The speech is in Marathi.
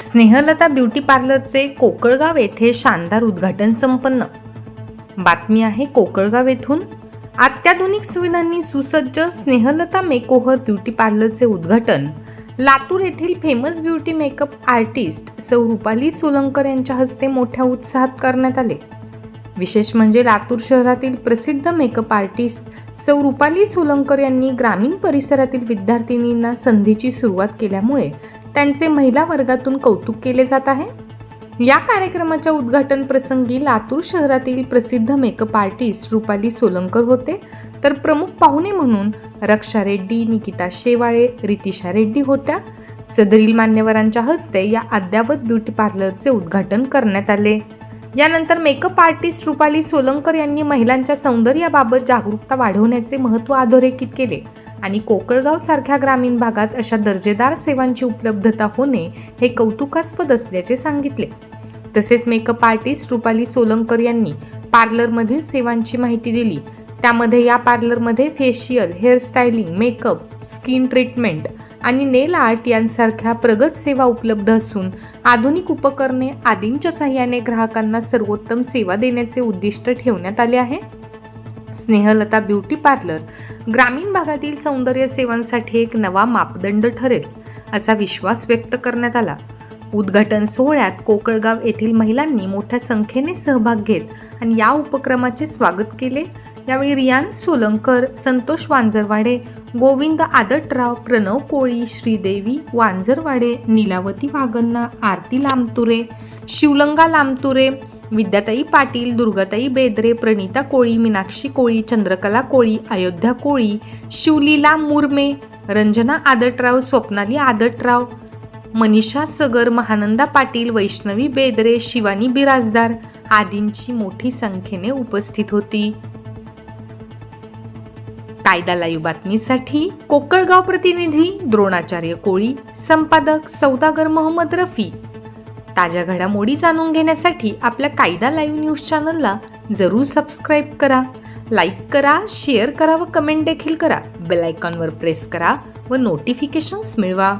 स्नेहलता ब्युटी पार्लरचे कोकळगाव येथे शानदार उद्घाटन संपन्न. बातमी आहे कोकळगाव येथून. अत्याधुनिक सुविधांनी सुसज्ज स्नेहलता मेकोहर ब्युटी पार्लरचे उद्घाटन. लातूर येथील फेमस ब्युटी मेकअप आर्टिस्ट सौ रुपाली सोलंकर यांच्या हस्ते मोठ्या उत्साहात करण्यात आले. विशेष म्हणजे लातूर शहरातील प्रसिद्ध मेकअप आर्टिस्ट सौ रुपाली सोलंकर यांनी ग्रामीण परिसरातील विद्यार्थिनींना संधीची सुरुवात केल्यामुळे त्यांचे महिला वर्गातून कौतुक केले जात आहे. या कार्यक्रमाच्या उद्घाटन प्रसंगी लातूर शहरातील प्रसिद्ध मेकअप आर्टिस्ट रुपाली सोलंकर होते. तर प्रमुख पाहुणे म्हणून रक्षा रेड्डी निकिता शेवाळे रितिशा रेड्डी होत्या. सदरील मान्यवरांच्या हस्ते या अद्यावत ब्युटी पार्लरचे उद्घाटन करण्यात आले. यानंतर मेकअप आर्टिस्ट रुपाली सोलंकर यांनी महिलांच्या सौंदर्याबाबत जागरूकता वाढवण्याचे महत्त्व अधोरेखित केले. आणि कोकळगाव सारख्या ग्रामीण भागात अशा दर्जेदार सेवांची उपलब्धता होणे हे कौतुकास्पद असल्याचे सांगितले. तसेच मेकअप आर्टिस्ट रुपाली सोलंकर यांनी पार्लरमधील सेवांची माहिती दिली. त्यामध्ये या पार्लरमध्ये facial hairstyling makeup skin treatment आणि नेल आर्ट यांसारख्या प्रगत सेवा उपलब्ध असून आधुनिक उपकरणे आदींच्या सहाय्याने ग्राहकांना सर्वोत्तम सेवा देण्याचे उद्दिष्ट ठेवण्यात आले आहे. स्नेहलता ब्युटी पार्लर ग्रामीण भागातील सौंदर्य सेवांसाठी एक नवा मापदंड ठरेल असा विश्वास व्यक्त करण्यात आला. उद्घाटन सोहळ्यात कोकळगाव येथील महिलांनी मोठ्या संख्येने सहभाग घेत आणि या उपक्रमाचे स्वागत केले. यावेळी रियान सोलंकर संतोष वांजरवाडे गोविंद आदटराव प्रणव कोळी श्रीदेवी वांजरवाडे नीलावती वागन्ना आरती लामतुरे शिवलंगा लामतुरे विद्याताई पाटील दुर्गाताई बेदरे प्रणिता कोळी मीनाक्षी कोळी चंद्रकला कोळी अयोध्या कोळी शिवलीला मुरमे रंजना आदटराव स्वप्नाली आदटराव मनीषा सगर महानंदा पाटील वैष्णवी बेदरे शिवानी बिराजदार आदींची मोठी संख्येने उपस्थित होती. कायदा लाईव्ह बातमीसाठी कोकळगाव प्रतिनिधी द्रोणाचार्य कोळी संपादक सौदागर मोहम्मद रफी. ताज्या घडामोडी जाणून घेण्यासाठी आपल्या कायदा लाईव्ह न्यूज चॅनलला जरूर सबस्क्राईब करा लाईक करा शेअर करा व कमेंट देखील करा. बेल आयकॉनवर प्रेस करा व नोटिफिकेशन्स मिळवा.